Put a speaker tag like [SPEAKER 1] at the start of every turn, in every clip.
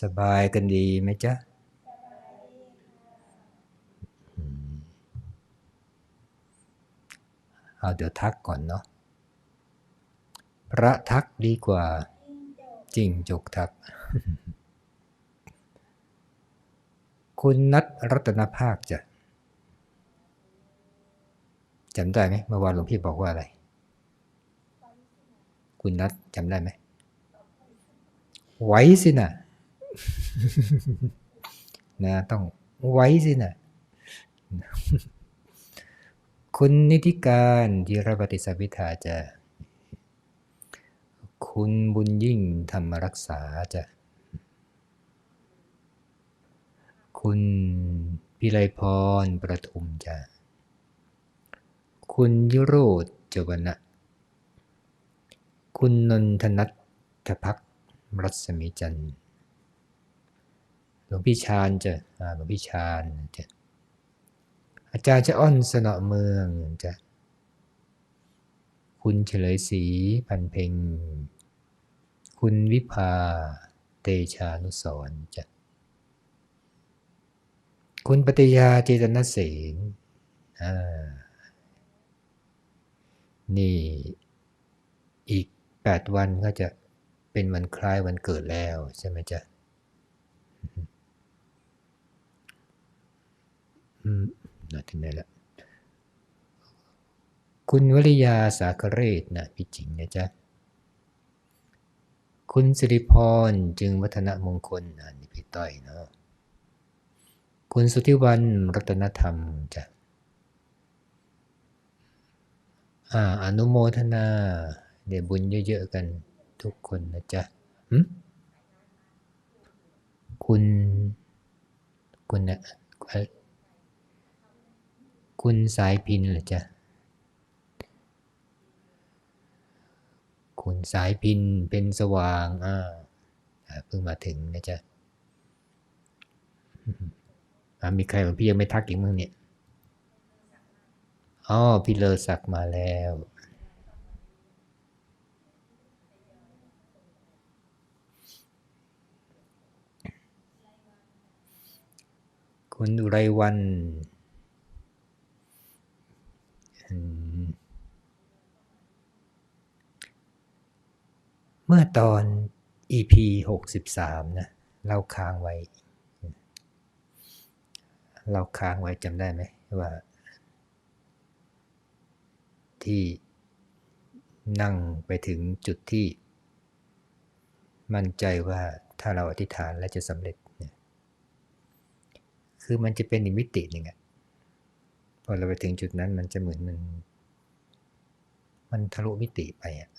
[SPEAKER 1] สบายกันดีไหมจ๊ะเอาเดี๋ยวทักก่อนเนาะ พระทักดีกว่าจริงจกทัก คุณนัทรัตนภาคจะจำได้ไหมเมื่อวานหลวงพี่บอกว่าอะไร คุณนัทจำได้ไหม ไว้สิน่ะ นะต้องไว้สินะคุณนิติการธีรปฏิสัมพิทาจะ คุณบุญยิ่งธรรมรักษาจะ คุณพิไลพรประทุมจะ คุณยุโรธเจวนะ คุณนนทนัทพักษ์รัศมีจันทร์ หลวงพี่ชาญจะหลวงพี่ชาญจะอาจารย์จะอ้อนสนอเมืองจะคุณเฉลยศรีพันเพ็ง คุณวิภาเตชานุสรณ์จะคุณปฏิยาเจตนเสนนี่อีก 8 วันก็จะเป็นวันคล้ายวันเกิดแล้วใช่ไหมจ๊ะอืม น่าถึงได้แล้วคุณวริยาสาคเรศนะพี่จิงนะจ๊ะ คุณสิริพรจึงวัฒนมงคลอันนี้พี่ต้อยเนาะคุณสุทธิวันรัตนธรรมจ้ะอ่าอนุโมทนาเดี๋ยวบุญเยอะๆกันทุกคนนะจ๊ะคุณ คุณนะเอ่อ คุณสายพินเหรอจ๊ะ คุณสายพินเป็นสว่าง อ่าเพิ่งมาถึงนะจ๊ะมีใครขอพี่ยังไม่ทักอีกมั้งเนี่ย อ๋อ พี่เลอศักมาแล้วคุณอุไรวัน เมื่อตอน EP หกสิบสามนะ เราค้างไว้ เราค้างไว้จำได้ไหมว่า ที่นั่งไปถึงจุดที่ มั่นใจว่าถ้าเราอธิษฐานแล้วจะสำเร็จเนี่ยคือมันจะเป็นอีกมิติหนึ่งอะ พอเราไปถึงจุดนั้นมันจะเหมือนมัน มันทะลุมิติไปอะ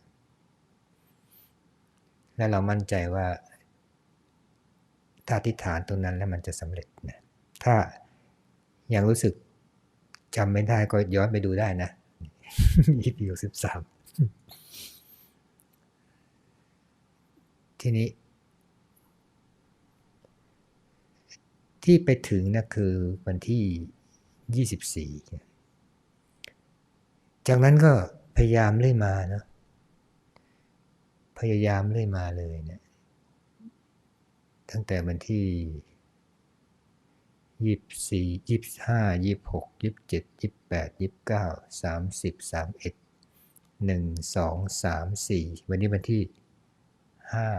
[SPEAKER 1] แล้วเรามั่นใจว่า ถ้าอธิษฐานตรงนั้นแล้วมันจะสำเร็จนะถ้ายังรู้สึกจำไม่ได้ก็ย้อนไปดูได้นะ EP สิบสามทีนี้ ที่ไปถึงนะคือวันที่ ยี่สิบสี่จากนั้นก็พยายามเรื่อยมาเนาะพยายามเรื่อยมาเลยเนะี่ยตั้งแต่วันที่ยี่สี่ยี่ห้ายี่หกยี่เจ็ดยี่แปดยี่เก้าสามสิบสามเอ็ดหนึ่งสองสามสี่วันนี้วันที่ห้า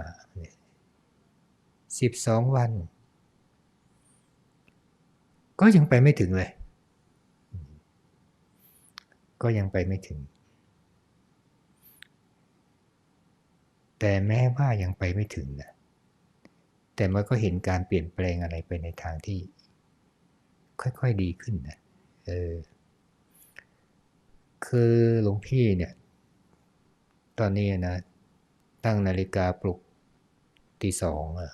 [SPEAKER 1] สิบสองวัน ก็ยังไปไม่ถึงเลย ก็ยังไปไม่ถึง แต่แม้ว่ายังไปไม่ถึงนะแต่มันก็เห็นการเปลี่ยนแปลงอะไรไปในทางที่ ค่อยๆดีขึ้นนะเออคือหลวงพี่เนี่ย ตอนนี้นะ ตั้งนาฬิกาปลุกตีสองอะ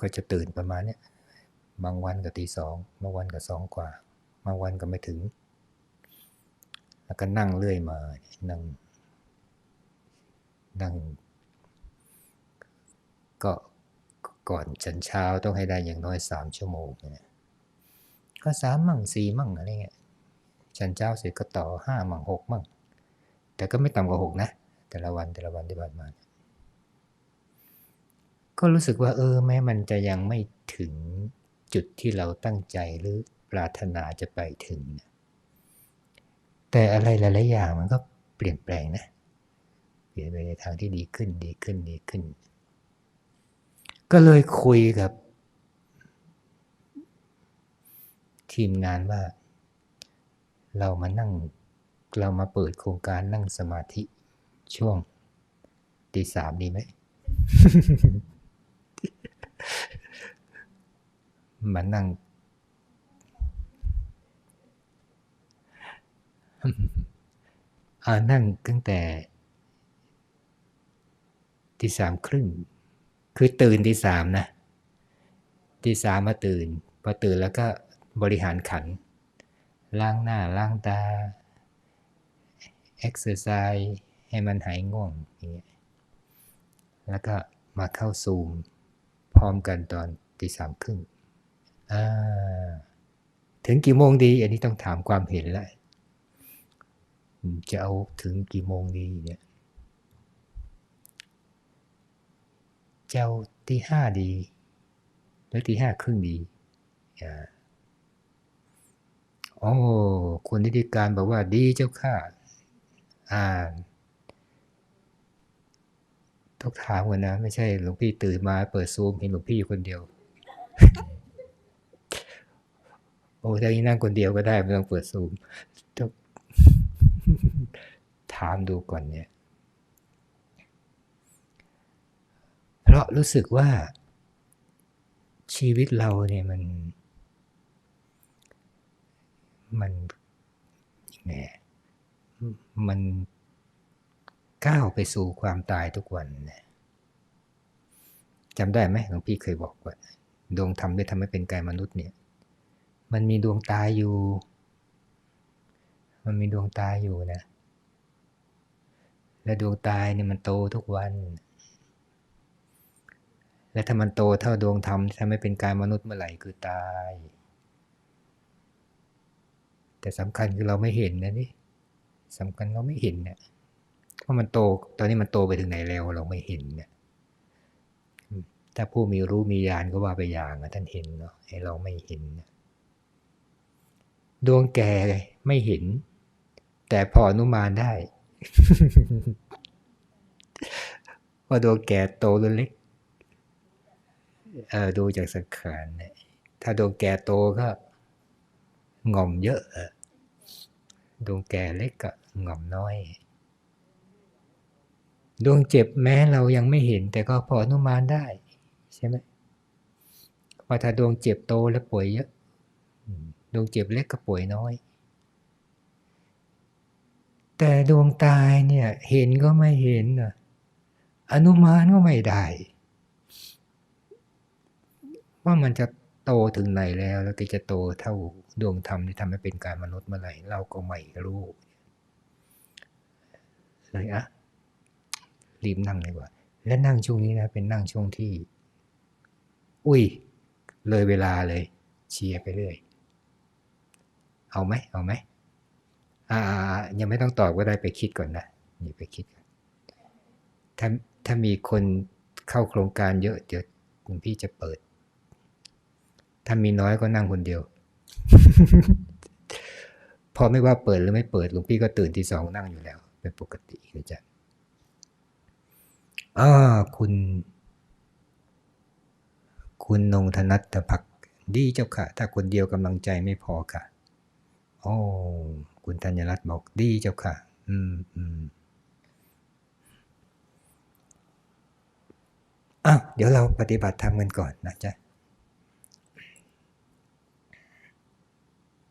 [SPEAKER 1] ก็จะตื่นประมาณเนี้ยบางวันก็ตีสองบางวันก็สองกว่า บางวันก็ไม่ถึง แล้วก็นั่งเรื่อยมานั่งนั่ง ก็ก่อนฉันเช้าต้องให้ได้อย่างน้อยสามชั่วโมงเนี่ยก็สามมั่งสี่มั่งอะไรเงี้ยฉันเช้าเสร็จก็ต่อห้ามั่งหกมั่ง แต่ก็ไม่ต่ำกว่าหกนะ แต่ละวันแต่ละวันที่ผ่านมา ก็รู้สึกว่า เออ แม้มันจะยังไม่ถึงจุดที่เราตั้งใจหรือารถนาจะไปถึงนะแต่อะไรหลายๆอย่างมันก็เปลี่ยนแปลงนะ เปลี่ยนไปในทางที่ดีขึ้นดีขึ้นดีขึ้น ก็เลยคุยกับ ทีมงานว่า เรามานั่งเรามาเปิดโครงการนั่งสมาธิช่วงตีสามดีไหม มานั่ง อ่า นั่งตั้งแต่ตีสามครึ่ง คือตื่นตีสามนะตีสามมาตื่น พอตื่นแล้วก็บริหารขัน ล้างหน้าล้างตาเอ็กซ์ไซส์ให้มันหายง่วงอย่างเงี้ยแล้วก็มาเข้าซูม พร้อมกันตอนตีสามครึ่งถึงกี่โมงดี อันนี้ต้องถามความเห็นแล้ว จะเอาถึงกี่โมงดีเนี่ยจะเอาตีห้าดีหรือตีห้าครึ่งดีอ่าอ๋อคุณนิติการบอกว่าดีเจ้าค่ะอ่าต้องถามก่อนนะ ไม่ใช่หลวงพี่ตื่นมาเปิดซูมเห็นหลวงพี่อยู่คนเดียว โอ้ถ้าอย่างนี้นั่งคนเดียวก็ได้ไม่ต้องเปิดซูมต้อง ถามดูก่อนเนี่ย เพราะรู้สึกว่าชีวิตเราเนี่ยมัน มันยังไงมันก้าวไปสู่ความตายทุกวันนะจำได้ไหมหลวงพี่เคยบอกว่า ดวงธรรมได้ทำให้เป็นกายมนุษย์เนี่ย มันมีดวงตาอยู่ มันมีดวงตาอยู่นะ และดวงตาเนี่ยมันโตทุกวัน และถ้ามันโตเท่าดวงธรรมที่ทำให้เป็นกายมนุษย์เมื่อไหร่คือตาย แต่สำคัญคือเราไม่เห็นนะนี่สำคัญเราไม่เห็นเนี่ยว่ามันโตตอนนี้มันโตไปถึงไหนแล้วเราไม่เห็นเนี่ยถ้าผู้มีรู้มีญาณก็ว่าไปอย่างนะท่านเห็นเนาะให้เราไม่เห็นดวงแก่ไม่เห็น แต่พออนุมานได้ ว่าดวงแก่โตหรือเล็ก เออดูจากสังขารเนี่ยถ้าดวงแก่โตก็ง่อมเยอะดวงแก่เล็กก็ง่อมน้อย ดวงเจ็บแม้เรายังไม่เห็น แต่ก็พออนุมานได้ ใช่ไหมว่าถ้าดวงเจ็บโตแล้วป่วยเยอะ ดวงเจ็บเล็กก็ป่วยน้อย แต่ดวงตายเนี่ยเห็นก็ไม่เห็นอนุมานก็ไม่ได้ ว่ามันจะโตถึงไหนแล้วแล้วก็จะโตเท่าดวงธรรมที่ทำให้เป็นการมนุษย์เมื่อไหร่เราก็ไม่รู้เลยอะรีบนั่งเลยว่า และนั่งช่วงนี้นะเป็นนั่งช่วงที่ อุ้ย เลยเวลาเลย เชียร์ไปเรื่อย เอาไหมเอาไหม อ่ายังไม่ต้องตอบก็ได้ไปคิดก่อนนะนี่ไปคิดก่อนถ้าถ้ามีคนเข้าโครงการเยอะเดี๋ยวหลวงพี่จะเปิด ถ้ามีน้อยก็นั่งคนเดียว พอไม่ว่าเปิดหรือไม่เปิดหลวงพี่ก็ตื่นที่สองนั่งอยู่แล้ว เป็นปกตินะจ๊ะอ่าคุณ คุณนงธนัตพักดีเจ้าค่ะ ถ้าคนเดียวกำลังใจไม่พอค่ะ โอ้ คุณธัญรัตน์บอกดีเจ้าค่ะ อืมอืมอ้าวเดี๋ยวเราปฏิบัติทำกันก่อนนะจ๊ะ